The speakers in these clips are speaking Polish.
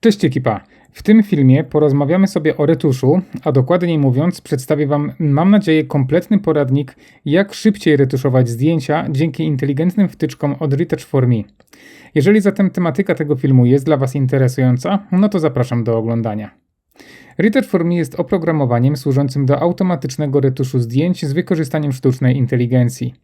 Cześć ekipa! W tym filmie porozmawiamy sobie o retuszu, a dokładniej mówiąc przedstawię Wam, mam nadzieję, kompletny poradnik, jak szybciej retuszować zdjęcia dzięki inteligentnym wtyczkom od Retouch4Me. Jeżeli zatem tematyka tego filmu jest dla Was interesująca, no to zapraszam do oglądania. Retouch4Me jest oprogramowaniem służącym do automatycznego retuszu zdjęć z wykorzystaniem sztucznej inteligencji.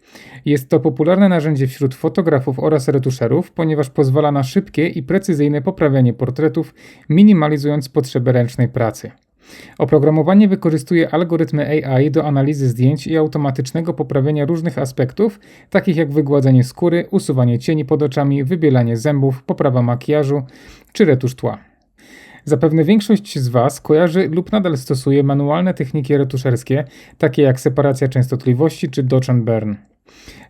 Jest to popularne narzędzie wśród fotografów oraz retuszerów, ponieważ pozwala na szybkie i precyzyjne poprawianie portretów, minimalizując potrzebę ręcznej pracy. Oprogramowanie wykorzystuje algorytmy AI do analizy zdjęć i automatycznego poprawienia różnych aspektów, takich jak wygładzenie skóry, usuwanie cieni pod oczami, wybielanie zębów, poprawa makijażu czy retusz tła. Zapewne większość z Was kojarzy lub nadal stosuje manualne techniki retuszerskie, takie jak separacja częstotliwości czy dodge and burn.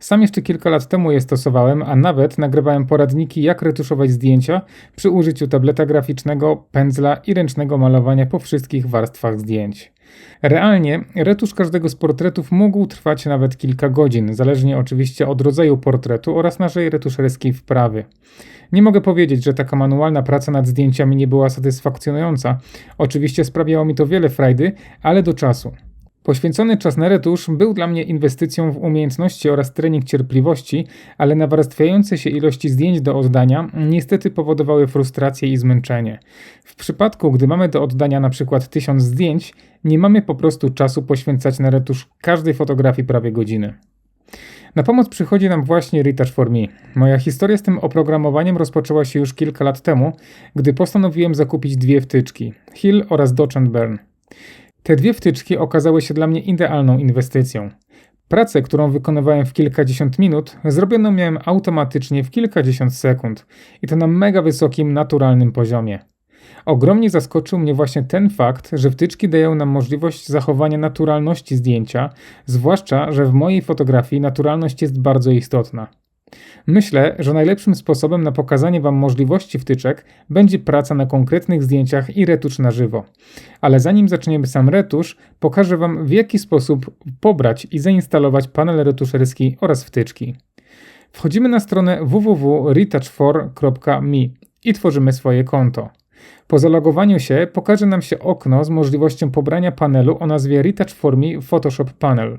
Sam jeszcze kilka lat temu je stosowałem, a nawet nagrywałem poradniki, jak retuszować zdjęcia przy użyciu tableta graficznego, pędzla i ręcznego malowania po wszystkich warstwach zdjęć. Realnie retusz każdego z portretów mógł trwać nawet kilka godzin, zależnie oczywiście od rodzaju portretu oraz naszej retuszerskiej wprawy. Nie mogę powiedzieć, że taka manualna praca nad zdjęciami nie była satysfakcjonująca. Oczywiście sprawiało mi to wiele frajdy, ale do czasu. Poświęcony czas na retusz był dla mnie inwestycją w umiejętności oraz trening cierpliwości, ale nawarstwiające się ilości zdjęć do oddania niestety powodowały frustrację i zmęczenie. W przypadku, gdy mamy do oddania na przykład tysiąc zdjęć, nie mamy po prostu czasu poświęcać na retusz każdej fotografii prawie godziny. Na pomoc przychodzi nam właśnie Retouch4Me. Moja historia z tym oprogramowaniem rozpoczęła się już kilka lat temu, gdy postanowiłem zakupić dwie wtyczki Hill oraz Dodge Burn. Te dwie wtyczki okazały się dla mnie idealną inwestycją. Pracę, którą wykonywałem w kilkadziesiąt minut, zrobioną miałem automatycznie w kilkadziesiąt sekund i to na mega wysokim, naturalnym poziomie. Ogromnie zaskoczył mnie właśnie ten fakt, że wtyczki dają nam możliwość zachowania naturalności zdjęcia, zwłaszcza, że w mojej fotografii naturalność jest bardzo istotna. Myślę, że najlepszym sposobem na pokazanie Wam możliwości wtyczek będzie praca na konkretnych zdjęciach i retusz na żywo. Ale zanim zaczniemy sam retusz, pokażę Wam w jaki sposób pobrać i zainstalować panel retusherski oraz wtyczki. Wchodzimy na stronę www.retouch4.me i tworzymy swoje konto. Po zalogowaniu się pokaże nam się okno z możliwością pobrania panelu o nazwie Retouch4Me Photoshop Panel.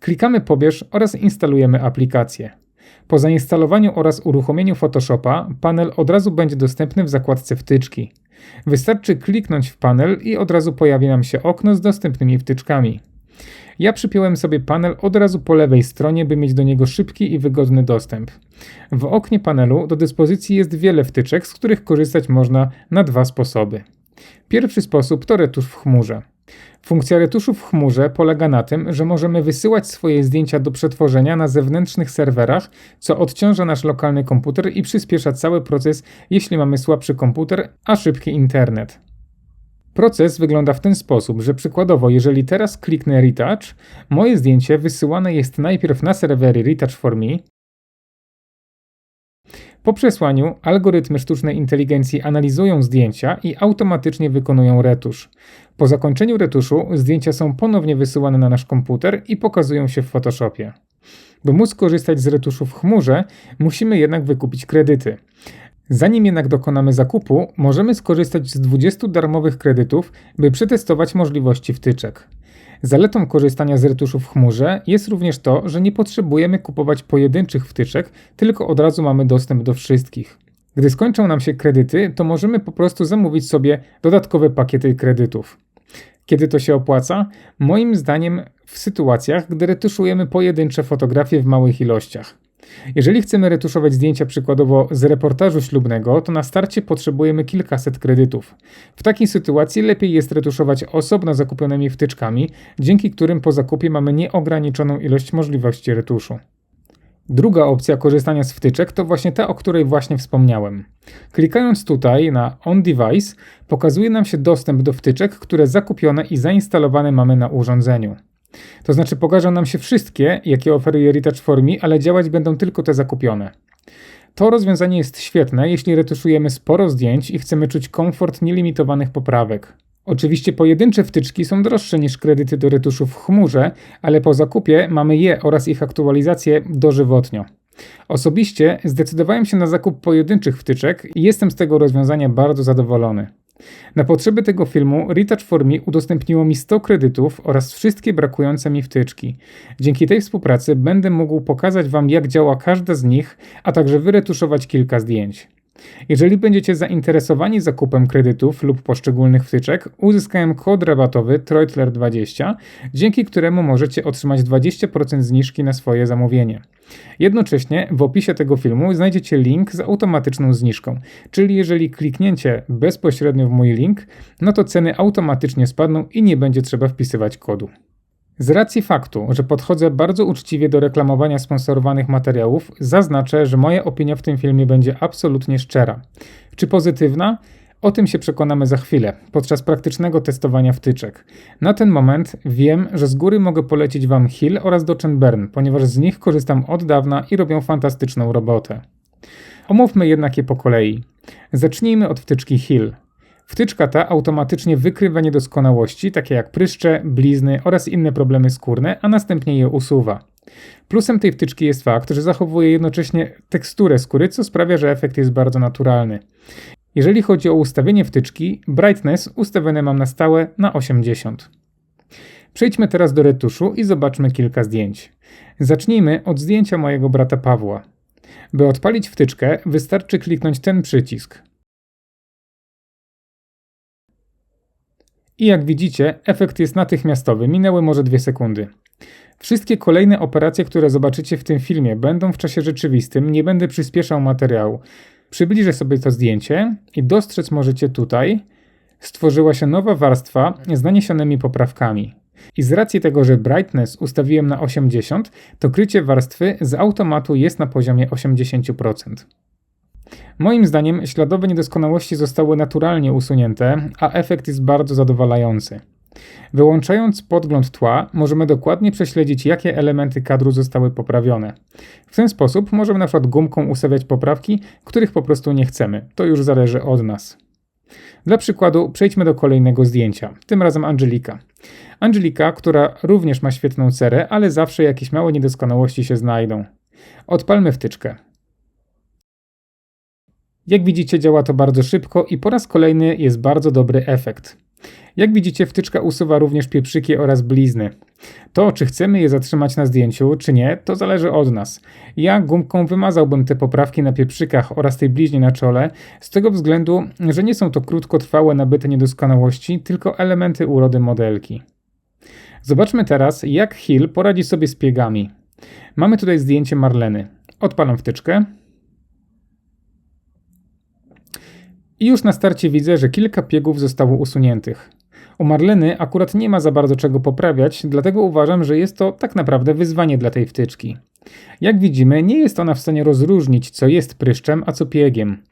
Klikamy pobierz oraz instalujemy aplikację. Po zainstalowaniu oraz uruchomieniu Photoshopa panel od razu będzie dostępny w zakładce wtyczki. Wystarczy kliknąć w panel i od razu pojawi nam się okno z dostępnymi wtyczkami. Ja przypiąłem sobie panel od razu po lewej stronie, by mieć do niego szybki i wygodny dostęp. W oknie panelu do dyspozycji jest wiele wtyczek, z których korzystać można na dwa sposoby. Pierwszy sposób to retusz w chmurze. Funkcja retuszu w chmurze polega na tym, że możemy wysyłać swoje zdjęcia do przetworzenia na zewnętrznych serwerach, co odciąża nasz lokalny komputer i przyspiesza cały proces, jeśli mamy słabszy komputer, a szybki internet. Proces wygląda w ten sposób, że przykładowo, jeżeli teraz kliknę Retouch, moje zdjęcie wysyłane jest najpierw na serwery Retouch4Me. Po przesłaniu algorytmy sztucznej inteligencji analizują zdjęcia i automatycznie wykonują retusz. Po zakończeniu retuszu zdjęcia są ponownie wysyłane na nasz komputer i pokazują się w Photoshopie. By móc korzystać z retuszu w chmurze, musimy jednak wykupić kredyty. Zanim jednak dokonamy zakupu, możemy skorzystać z 20 darmowych kredytów, by przetestować możliwości wtyczek. Zaletą korzystania z retuszu w chmurze jest również to, że nie potrzebujemy kupować pojedynczych wtyczek, tylko od razu mamy dostęp do wszystkich. Gdy skończą nam się kredyty, to możemy po prostu zamówić sobie dodatkowe pakiety kredytów. Kiedy to się opłaca? Moim zdaniem w sytuacjach, gdy retuszujemy pojedyncze fotografie w małych ilościach. Jeżeli chcemy retuszować zdjęcia przykładowo z reportażu ślubnego, to na starcie potrzebujemy kilkaset kredytów. W takiej sytuacji lepiej jest retuszować osobno zakupionymi wtyczkami, dzięki którym po zakupie mamy nieograniczoną ilość możliwości retuszu. Druga opcja korzystania z wtyczek to właśnie ta, o której właśnie wspomniałem. Klikając tutaj na On Device, pokazuje nam się dostęp do wtyczek, które zakupione i zainstalowane mamy na urządzeniu. To znaczy pokażą nam się wszystkie, jakie oferuje Retouch4Me, ale działać będą tylko te zakupione. To rozwiązanie jest świetne, jeśli retuszujemy sporo zdjęć i chcemy czuć komfort nielimitowanych poprawek. Oczywiście pojedyncze wtyczki są droższe niż kredyty do retuszu w chmurze, ale po zakupie mamy je oraz ich aktualizację dożywotnio. Osobiście zdecydowałem się na zakup pojedynczych wtyczek i jestem z tego rozwiązania bardzo zadowolony. Na potrzeby tego filmu Retouch for Me udostępniło mi 100 kredytów oraz wszystkie brakujące mi wtyczki. Dzięki tej współpracy będę mógł pokazać Wam jak działa każda z nich, a także wyretuszować kilka zdjęć. Jeżeli będziecie zainteresowani zakupem kredytów lub poszczególnych wtyczek, uzyskałem kod rabatowy Treutler20, dzięki któremu możecie otrzymać 20% zniżki na swoje zamówienie. Jednocześnie w opisie tego filmu znajdziecie link z automatyczną zniżką, czyli jeżeli kliknięcie bezpośrednio w mój link, no to ceny automatycznie spadną i nie będzie trzeba wpisywać kodu. Z racji faktu, że podchodzę bardzo uczciwie do reklamowania sponsorowanych materiałów, zaznaczę, że moja opinia w tym filmie będzie absolutnie szczera. Czy pozytywna? O tym się przekonamy za chwilę, podczas praktycznego testowania wtyczek. Na ten moment wiem, że z góry mogę polecić Wam Hill oraz Bern, ponieważ z nich korzystam od dawna i robią fantastyczną robotę. Omówmy jednak je po kolei. Zacznijmy od wtyczki Hill. Wtyczka ta automatycznie wykrywa niedoskonałości, takie jak pryszcze, blizny oraz inne problemy skórne, a następnie je usuwa. Plusem tej wtyczki jest fakt, że zachowuje jednocześnie teksturę skóry, co sprawia, że efekt jest bardzo naturalny. Jeżeli chodzi o ustawienie wtyczki, brightness ustawione mam na stałe na 80. Przejdźmy teraz do retuszu i zobaczmy kilka zdjęć. Zacznijmy od zdjęcia mojego brata Pawła. By odpalić wtyczkę, wystarczy kliknąć ten przycisk. I jak widzicie, efekt jest natychmiastowy, minęły może dwie sekundy. Wszystkie kolejne operacje, które zobaczycie w tym filmie, będą w czasie rzeczywistym, nie będę przyspieszał materiału. Przybliżę sobie to zdjęcie i dostrzec możecie tutaj, stworzyła się nowa warstwa z naniesionymi poprawkami. I z racji tego, że brightness ustawiłem na 80, to krycie warstwy z automatu jest na poziomie 80%. Moim zdaniem śladowe niedoskonałości zostały naturalnie usunięte, a efekt jest bardzo zadowalający. Wyłączając podgląd tła, możemy dokładnie prześledzić, jakie elementy kadru zostały poprawione. W ten sposób możemy na przykład gumką ustawiać poprawki, których po prostu nie chcemy. To już zależy od nas. Dla przykładu przejdźmy do kolejnego zdjęcia, tym razem Angelika. Angelika, która również ma świetną cerę, ale zawsze jakieś małe niedoskonałości się znajdą. Odpalmy wtyczkę. Jak widzicie działa to bardzo szybko i po raz kolejny jest bardzo dobry efekt. Jak widzicie wtyczka usuwa również pieprzyki oraz blizny. To czy chcemy je zatrzymać na zdjęciu czy nie to zależy od nas. Ja gumką wymazałbym te poprawki na pieprzykach oraz tej bliźnie na czole z tego względu, że nie są to krótkotrwałe nabyte niedoskonałości, tylko elementy urody modelki. Zobaczmy teraz jak Hill poradzi sobie z piegami. Mamy tutaj zdjęcie Marleny. Odpalam wtyczkę. I już na starcie widzę, że kilka piegów zostało usuniętych. U Marleny akurat nie ma za bardzo czego poprawiać, dlatego uważam, że jest to tak naprawdę wyzwanie dla tej wtyczki. Jak widzimy, nie jest ona w stanie rozróżnić, co jest pryszczem, a co piegiem.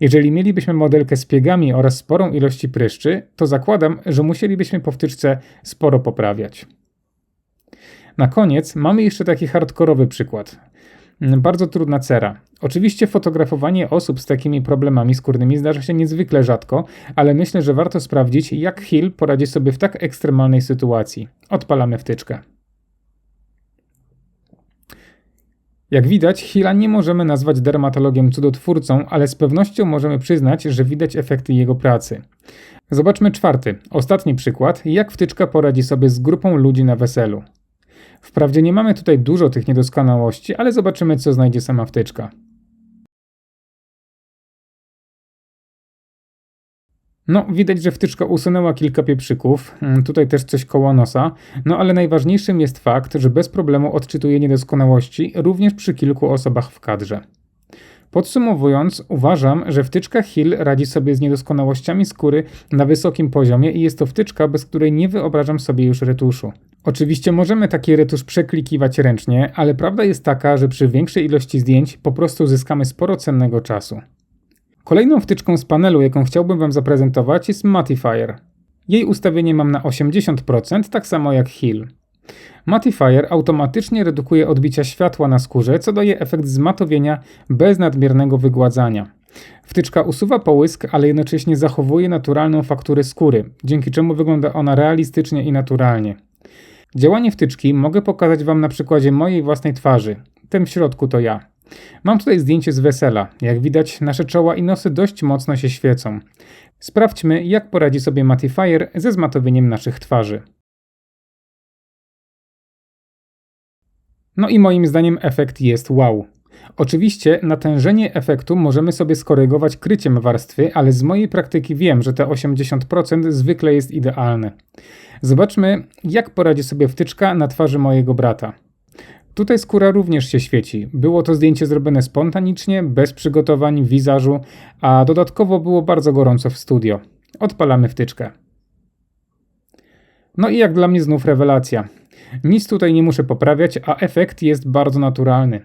Jeżeli mielibyśmy modelkę z piegami oraz sporą ilości pryszczy, to zakładam, że musielibyśmy po wtyczce sporo poprawiać. Na koniec mamy jeszcze taki hardkorowy przykład. Bardzo trudna cera. Oczywiście fotografowanie osób z takimi problemami skórnymi zdarza się niezwykle rzadko, ale myślę, że warto sprawdzić, jak Hill poradzi sobie w tak ekstremalnej sytuacji. Odpalamy wtyczkę. Jak widać, Hilla nie możemy nazwać dermatologiem cudotwórcą, ale z pewnością możemy przyznać, że widać efekty jego pracy. Zobaczmy czwarty, ostatni przykład, jak wtyczka poradzi sobie z grupą ludzi na weselu. Wprawdzie nie mamy tutaj dużo tych niedoskonałości, ale zobaczymy co znajdzie sama wtyczka. No, widać, że wtyczka usunęła kilka pieprzyków, mm, tutaj też coś koło nosa, no ale najważniejszym jest fakt, że bez problemu odczytuje niedoskonałości również przy kilku osobach w kadrze. Podsumowując, uważam, że wtyczka Hill radzi sobie z niedoskonałościami skóry na wysokim poziomie i jest to wtyczka, bez której nie wyobrażam sobie już retuszu. Oczywiście możemy taki retusz przeklikiwać ręcznie, ale prawda jest taka, że przy większej ilości zdjęć po prostu zyskamy sporo cennego czasu. Kolejną wtyczką z panelu, jaką chciałbym Wam zaprezentować jest Mattifier. Jej ustawienie mam na 80%, tak samo jak Hill. Mattifier automatycznie redukuje odbicia światła na skórze, co daje efekt zmatowienia bez nadmiernego wygładzania. Wtyczka usuwa połysk, ale jednocześnie zachowuje naturalną fakturę skóry, dzięki czemu wygląda ona realistycznie i naturalnie. Działanie wtyczki mogę pokazać Wam na przykładzie mojej własnej twarzy. Ten w środku to ja. Mam tutaj zdjęcie z wesela. Jak widać, nasze czoła i nosy dość mocno się świecą. Sprawdźmy, jak poradzi sobie Mattifier ze zmatowieniem naszych twarzy. No i moim zdaniem efekt jest wow. Oczywiście natężenie efektu możemy sobie skorygować kryciem warstwy, ale z mojej praktyki wiem, że te 80% zwykle jest idealne. Zobaczmy, jak poradzi sobie wtyczka na twarzy mojego brata. Tutaj skóra również się świeci. Było to zdjęcie zrobione spontanicznie, bez przygotowań, wizażu, a dodatkowo było bardzo gorąco w studio. Odpalamy wtyczkę. No i jak dla mnie znów rewelacja. Nic tutaj nie muszę poprawiać, a efekt jest bardzo naturalny.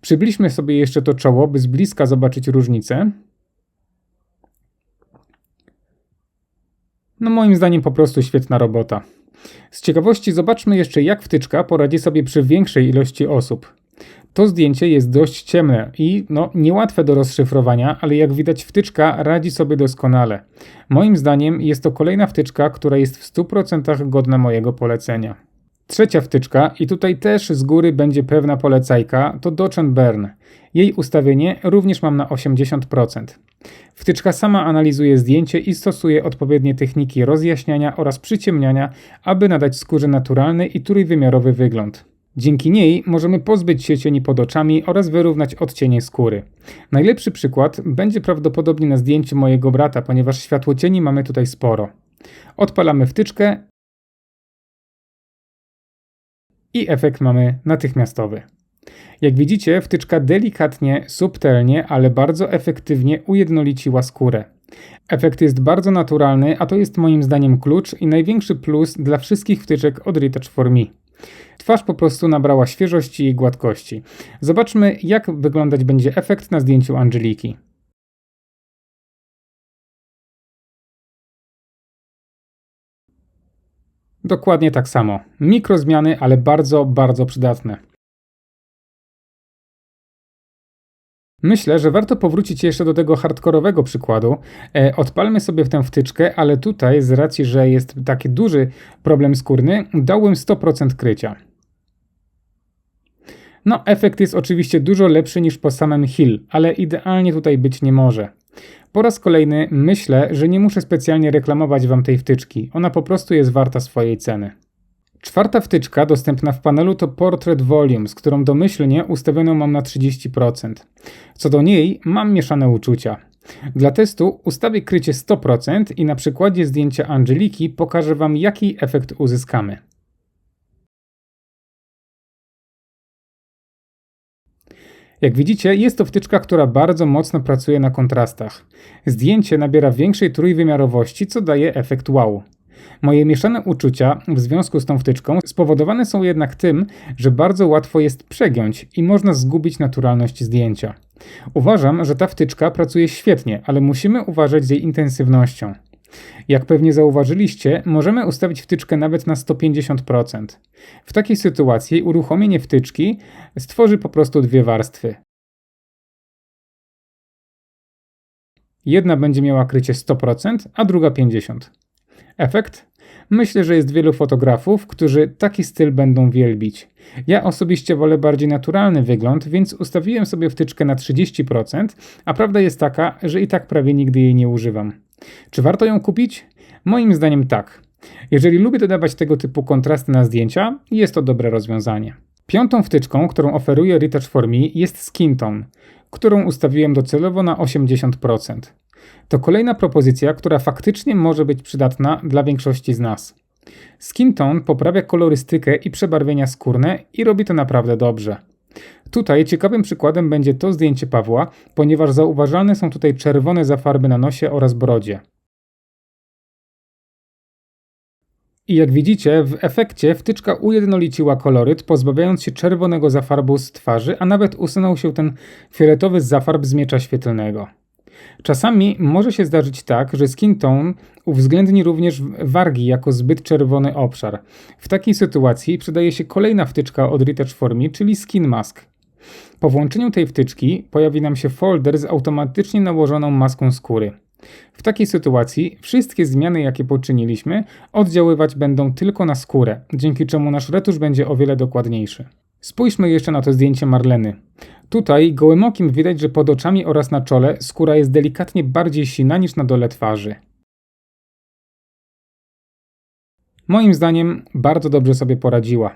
Przybliżmy sobie jeszcze to czoło, by z bliska zobaczyć różnicę. No moim zdaniem po prostu świetna robota. Z ciekawości zobaczmy jeszcze jak wtyczka poradzi sobie przy większej ilości osób. To zdjęcie jest dość ciemne i no, niełatwe do rozszyfrowania, ale jak widać wtyczka radzi sobie doskonale. Moim zdaniem jest to kolejna wtyczka, która jest w 100% godna mojego polecenia. Trzecia wtyczka, i tutaj też z góry będzie pewna polecajka, to Dodge Burn. Jej ustawienie również mam na 80%. Wtyczka sama analizuje zdjęcie i stosuje odpowiednie techniki rozjaśniania oraz przyciemniania, aby nadać skórze naturalny i trójwymiarowy wygląd. Dzięki niej możemy pozbyć się cieni pod oczami oraz wyrównać odcienie skóry. Najlepszy przykład będzie prawdopodobnie na zdjęciu mojego brata, ponieważ światło cieni mamy tutaj sporo. Odpalamy wtyczkę i efekt mamy natychmiastowy. Jak widzicie, wtyczka delikatnie, subtelnie, ale bardzo efektywnie ujednoliciła skórę. Efekt jest bardzo naturalny, a to jest moim zdaniem klucz i największy plus dla wszystkich wtyczek od Retouch for Me. Twarz po prostu nabrała świeżości i gładkości. Zobaczmy, jak wyglądać będzie efekt na zdjęciu Angeliki. Dokładnie tak samo. Mikrozmiany, ale bardzo, bardzo przydatne. Myślę, że warto powrócić jeszcze do tego hardkorowego przykładu. E, odpalmy sobie w tę wtyczkę, ale tutaj z racji, że jest taki duży problem skórny, dałbym 100% krycia. No, efekt jest oczywiście dużo lepszy niż po samym Hill, ale idealnie tutaj być nie może. Po raz kolejny myślę, że nie muszę specjalnie reklamować Wam tej wtyczki, ona po prostu jest warta swojej ceny. Czwarta wtyczka dostępna w panelu to Portrait Volume, z którą domyślnie ustawioną mam na 30%. Co do niej mam mieszane uczucia. Dla testu ustawię krycie 100% i na przykładzie zdjęcia Angeliki pokażę Wam jaki efekt uzyskamy. Jak widzicie, jest to wtyczka, która bardzo mocno pracuje na kontrastach. Zdjęcie nabiera większej trójwymiarowości, co daje efekt wow. Moje mieszane uczucia w związku z tą wtyczką spowodowane są jednak tym, że bardzo łatwo jest przegiąć i można zgubić naturalność zdjęcia. Uważam, że ta wtyczka pracuje świetnie, ale musimy uważać z jej intensywnością. Jak pewnie zauważyliście, możemy ustawić wtyczkę nawet na 150%. W takiej sytuacji uruchomienie wtyczki stworzy po prostu dwie warstwy. Jedna będzie miała krycie 100%, a druga 50%. Efekt? Myślę, że jest wielu fotografów, którzy taki styl będą wielbić. Ja osobiście wolę bardziej naturalny wygląd, więc ustawiłem sobie wtyczkę na 30%, a prawda jest taka, że i tak prawie nigdy jej nie używam. Czy warto ją kupić? Moim zdaniem tak. Jeżeli lubię dodawać tego typu kontrasty na zdjęcia, jest to dobre rozwiązanie. Piątą wtyczką, którą oferuje Retouch for Me jest Skin Tone, którą ustawiłem docelowo na 80%. To kolejna propozycja, która faktycznie może być przydatna dla większości z nas. Skin Tone poprawia kolorystykę i przebarwienia skórne i robi to naprawdę dobrze. Tutaj ciekawym przykładem będzie to zdjęcie Pawła, ponieważ zauważalne są tutaj czerwone zafarby na nosie oraz brodzie. I jak widzicie, w efekcie wtyczka ujednoliciła koloryt, pozbawiając się czerwonego zafarbu z twarzy, a nawet usunął się ten fioletowy zafarb z miecza świetlnego. Czasami może się zdarzyć tak, że skin tone uwzględni również wargi jako zbyt czerwony obszar. W takiej sytuacji przydaje się kolejna wtyczka od Retouch Formi, czyli Skin Mask. Po włączeniu tej wtyczki pojawi nam się folder z automatycznie nałożoną maską skóry. W takiej sytuacji wszystkie zmiany, jakie poczyniliśmy, oddziaływać będą tylko na skórę, dzięki czemu nasz retusz będzie o wiele dokładniejszy. Spójrzmy jeszcze na to zdjęcie Marleny. Tutaj gołym okiem widać, że pod oczami oraz na czole skóra jest delikatnie bardziej sina niż na dole twarzy. Moim zdaniem bardzo dobrze sobie poradziła.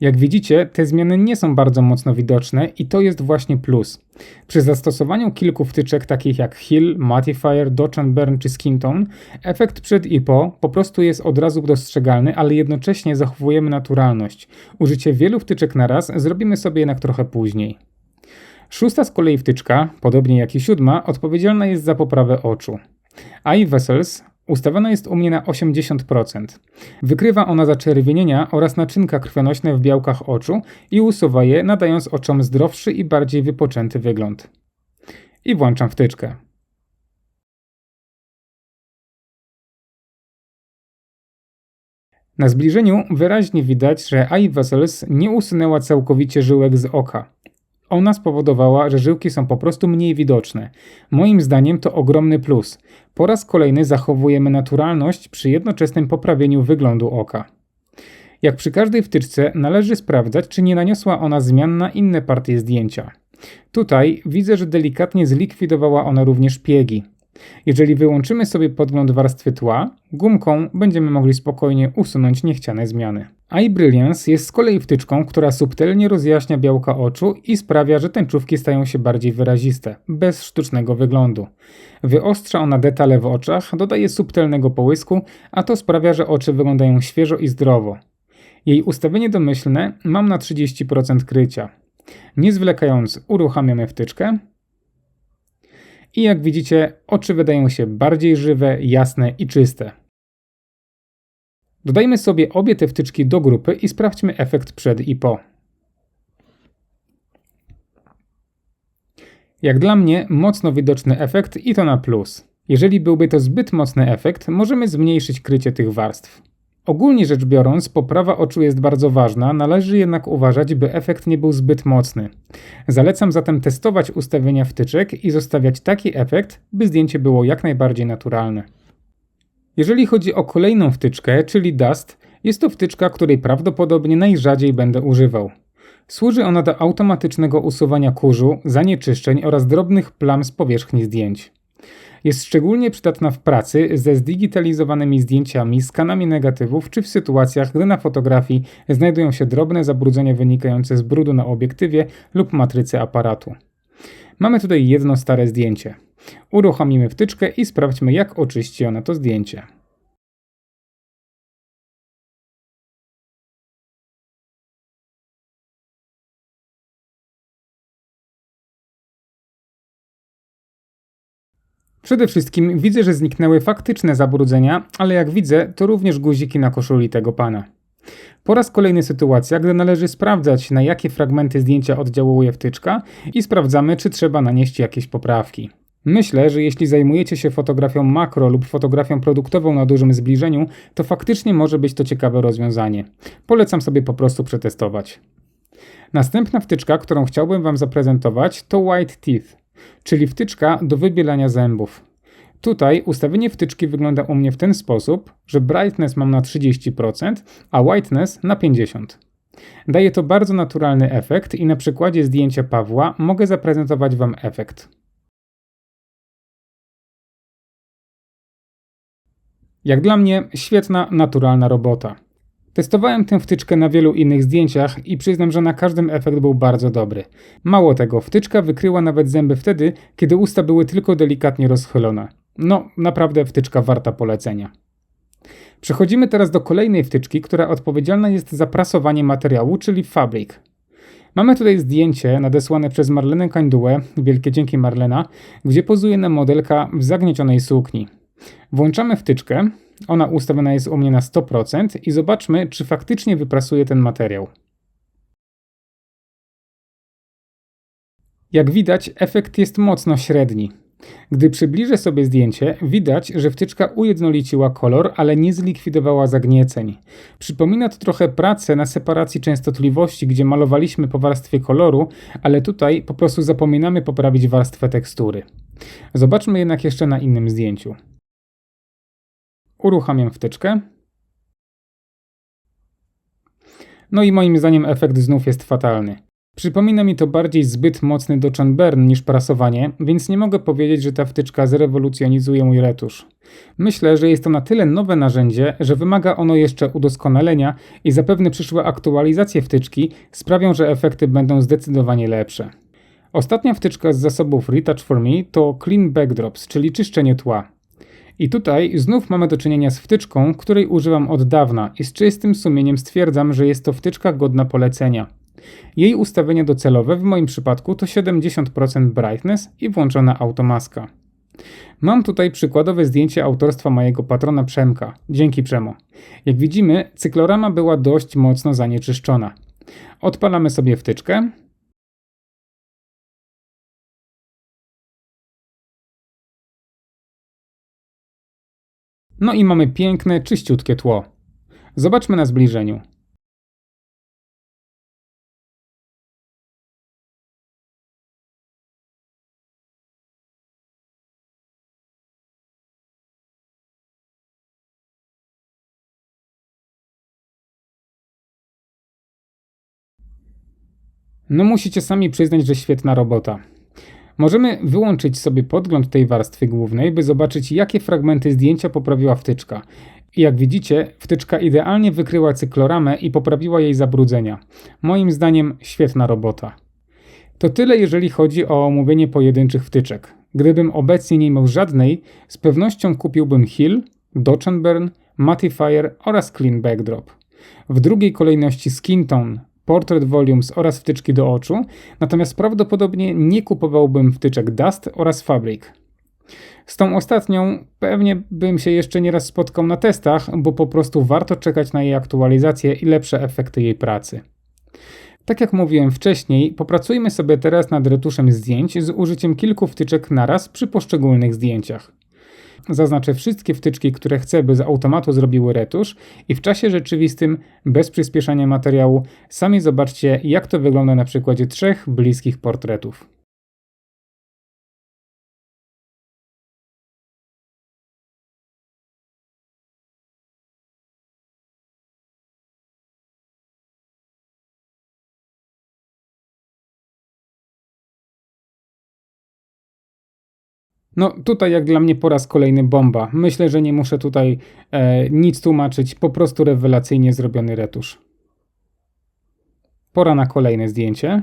Jak widzicie, te zmiany nie są bardzo mocno widoczne i to jest właśnie plus. Przy zastosowaniu kilku wtyczek takich jak Hill, Mattifier, Dodge Burn czy Skin Tone, efekt przed i po po prostu jest od razu dostrzegalny, ale jednocześnie zachowujemy naturalność. Użycie wielu wtyczek na raz zrobimy sobie jednak trochę później. Szósta z kolei wtyczka, podobnie jak i siódma, odpowiedzialna jest za poprawę oczu. Eye Vessels Ustawiona jest u mnie na 80%. Wykrywa ona zaczerwienienia oraz naczynka krwionośne w białkach oczu i usuwa je, nadając oczom zdrowszy i bardziej wypoczęty wygląd. I włączam wtyczkę. Na zbliżeniu wyraźnie widać, że Eye Vessels nie usunęła całkowicie żyłek z oka. Ona spowodowała, że żyłki są po prostu mniej widoczne. Moim zdaniem to ogromny plus. Po raz kolejny zachowujemy naturalność przy jednoczesnym poprawieniu wyglądu oka. Jak przy każdej wtyczce należy sprawdzać, czy nie naniosła ona zmian na inne partie zdjęcia. Tutaj widzę, że delikatnie zlikwidowała ona również piegi. Jeżeli wyłączymy sobie podgląd warstwy tła, gumką będziemy mogli spokojnie usunąć niechciane zmiany. Eye Brilliance jest z kolei wtyczką, która subtelnie rozjaśnia białka oczu i sprawia, że tęczówki stają się bardziej wyraziste, bez sztucznego wyglądu. Wyostrza ona detale w oczach, dodaje subtelnego połysku, a to sprawia, że oczy wyglądają świeżo i zdrowo. Jej ustawienie domyślne mam na 30% krycia. Nie zwlekając, uruchamiamy wtyczkę i jak widzicie, oczy wydają się bardziej żywe, jasne i czyste. Dodajmy sobie obie te wtyczki do grupy i sprawdźmy efekt przed i po. Jak dla mnie, mocno widoczny efekt i to na plus. Jeżeli byłby to zbyt mocny efekt, możemy zmniejszyć krycie tych warstw. Ogólnie rzecz biorąc, poprawa oczu jest bardzo ważna, należy jednak uważać, by efekt nie był zbyt mocny. Zalecam zatem testować ustawienia wtyczek i zostawiać taki efekt, by zdjęcie było jak najbardziej naturalne. Jeżeli chodzi o kolejną wtyczkę, czyli Dust, jest to wtyczka, której prawdopodobnie najrzadziej będę używał. Służy ona do automatycznego usuwania kurzu, zanieczyszczeń oraz drobnych plam z powierzchni zdjęć. Jest szczególnie przydatna w pracy ze zdigitalizowanymi zdjęciami, skanami negatywów czy w sytuacjach, gdy na fotografii znajdują się drobne zabrudzenia wynikające z brudu na obiektywie lub matrycy aparatu. Mamy tutaj jedno stare zdjęcie. Uruchomimy wtyczkę i sprawdźmy jak oczyści ona to zdjęcie. Przede wszystkim widzę, że zniknęły faktyczne zabrudzenia, ale jak widzę, to również guziki na koszuli tego pana. Po raz kolejny sytuacja, gdy należy sprawdzać, na jakie fragmenty zdjęcia oddziałuje wtyczka i sprawdzamy, czy trzeba nanieść jakieś poprawki. Myślę, że jeśli zajmujecie się fotografią makro lub fotografią produktową na dużym zbliżeniu, to faktycznie może być to ciekawe rozwiązanie. Polecam sobie po prostu przetestować. Następna wtyczka, którą chciałbym Wam zaprezentować, to White Teeth czyli wtyczka do wybielania zębów. Tutaj ustawienie wtyczki wygląda u mnie w ten sposób, że brightness mam na 30%, a whiteness na 50%. Daje to bardzo naturalny efekt i na przykładzie zdjęcia Pawła mogę zaprezentować Wam efekt. Jak dla mnie świetna, naturalna robota. Testowałem tę wtyczkę na wielu innych zdjęciach i przyznam, że na każdym efekt był bardzo dobry. Mało tego, wtyczka wykryła nawet zęby wtedy, kiedy usta były tylko delikatnie rozchylone. No, naprawdę wtyczka warta polecenia. Przechodzimy teraz do kolejnej wtyczki, która odpowiedzialna jest za prasowanie materiału, czyli Fabric. Mamy tutaj zdjęcie nadesłane przez Marlenę Kańdułę, wielkie dzięki Marlena, gdzie pozuje nam modelka w zagniecionej sukni. Włączamy wtyczkę, ona ustawiona jest u mnie na 100% i zobaczmy, czy faktycznie wyprasuje ten materiał. Jak widać, efekt jest mocno średni. Gdy przybliżę sobie zdjęcie, widać, że wtyczka ujednoliciła kolor, ale nie zlikwidowała zagnieceń. Przypomina to trochę pracę na separacji częstotliwości, gdzie malowaliśmy po warstwie koloru, ale tutaj po prostu zapominamy poprawić warstwę tekstury. Zobaczmy jednak jeszcze na innym zdjęciu. Uruchamiam wtyczkę. No i moim zdaniem efekt znów jest fatalny. Przypomina mi to bardziej zbyt mocny do Burn niż prasowanie, więc nie mogę powiedzieć, że ta wtyczka zrewolucjonizuje mój retusz. Myślę, że jest to na tyle nowe narzędzie, że wymaga ono jeszcze udoskonalenia i zapewne przyszłe aktualizacje wtyczki sprawią, że efekty będą zdecydowanie lepsze. Ostatnia wtyczka z zasobów Retouch for Me to Clean Backdrops, czyli czyszczenie tła. I tutaj znów mamy do czynienia z wtyczką, której używam od dawna i z czystym sumieniem stwierdzam, że jest to wtyczka godna polecenia. Jej ustawienie docelowe w moim przypadku to 70% brightness i włączona automaska. Mam tutaj przykładowe zdjęcie autorstwa mojego patrona Przemka. Dzięki Przemo. Jak widzimy, cyklorama była dość mocno zanieczyszczona. Odpalamy sobie wtyczkę. No i mamy piękne, czyściutkie tło. Zobaczmy na zbliżeniu. No musicie sami przyznać, że świetna robota. Możemy wyłączyć sobie podgląd tej warstwy głównej, by zobaczyć jakie fragmenty zdjęcia poprawiła wtyczka. Jak widzicie, wtyczka idealnie wykryła cykloramę i poprawiła jej zabrudzenia. Moim zdaniem świetna robota. To tyle jeżeli chodzi o omówienie pojedynczych wtyczek. Gdybym obecnie nie miał żadnej, z pewnością kupiłbym Hill, Dodge Burn, Mattifier oraz Clean Backdrop. W drugiej kolejności Skin Tone, Portrait Volumes oraz wtyczki do oczu, natomiast prawdopodobnie nie kupowałbym wtyczek Dust oraz Fabric. Z tą ostatnią pewnie bym się jeszcze nieraz spotkał na testach, bo po prostu warto czekać na jej aktualizację i lepsze efekty jej pracy. Tak jak mówiłem wcześniej, popracujmy sobie teraz nad retuszem zdjęć z użyciem kilku wtyczek naraz przy poszczególnych zdjęciach. Zaznaczę wszystkie wtyczki, które chcę, by z automatu zrobiły retusz i w czasie rzeczywistym, bez przyspieszania materiału, sami zobaczcie, jak to wygląda na przykładzie trzech bliskich portretów. No tutaj jak dla mnie po raz kolejny bomba. Myślę, że nie muszę tutaj e, nic tłumaczyć, po prostu rewelacyjnie zrobiony retusz. Pora na kolejne zdjęcie.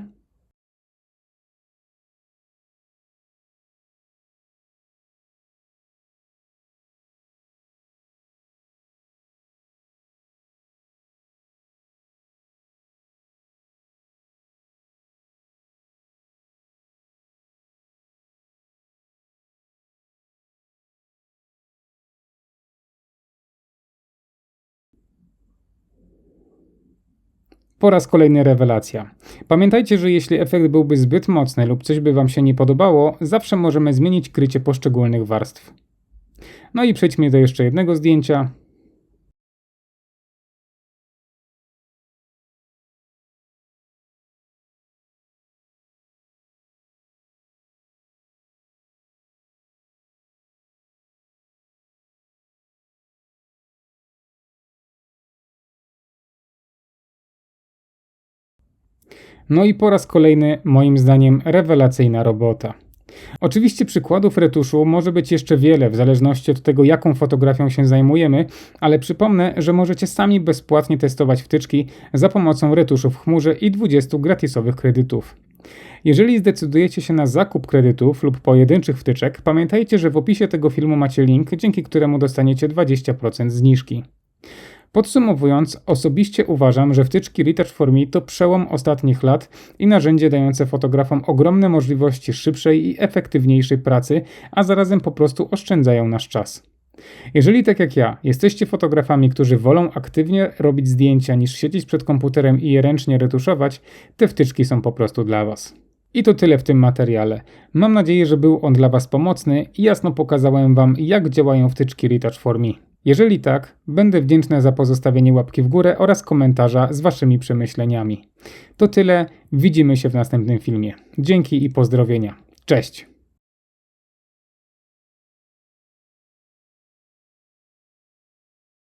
Po raz kolejny rewelacja. Pamiętajcie, że jeśli efekt byłby zbyt mocny lub coś by Wam się nie podobało, zawsze możemy zmienić krycie poszczególnych warstw. No i przejdźmy do jeszcze jednego zdjęcia. No i po raz kolejny, moim zdaniem, rewelacyjna robota. Oczywiście przykładów retuszu może być jeszcze wiele, w zależności od tego, jaką fotografią się zajmujemy, ale przypomnę, że możecie sami bezpłatnie testować wtyczki za pomocą retuszu w chmurze i 20 gratisowych kredytów. Jeżeli zdecydujecie się na zakup kredytów lub pojedynczych wtyczek, pamiętajcie, że w opisie tego filmu macie link, dzięki któremu dostaniecie 20% zniżki. Podsumowując, osobiście uważam, że wtyczki Retouch for Me to przełom ostatnich lat i narzędzie dające fotografom ogromne możliwości szybszej i efektywniejszej pracy, a zarazem po prostu oszczędzają nasz czas. Jeżeli tak jak ja, jesteście fotografami, którzy wolą aktywnie robić zdjęcia niż siedzieć przed komputerem i je ręcznie retuszować, te wtyczki są po prostu dla Was. I to tyle w tym materiale. Mam nadzieję, że był on dla Was pomocny i jasno pokazałem Wam, jak działają wtyczki Retouch for Me. Jeżeli tak, będę wdzięczny za pozostawienie łapki w górę oraz komentarza z Waszymi przemyśleniami. To tyle, widzimy się w następnym filmie. Dzięki i pozdrowienia. Cześć!